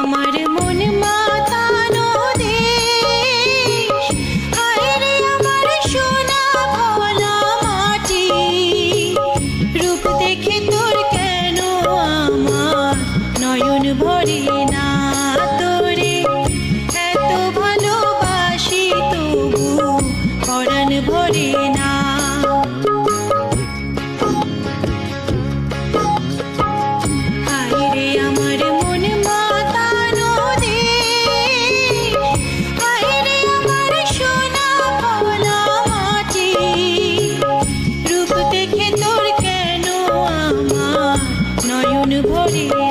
আমার মন মাতানো দেশ। হায় রে আমার মাটি, রূপ দেখে তোর কেন আমার নয়ন ভরি না? মন ভরে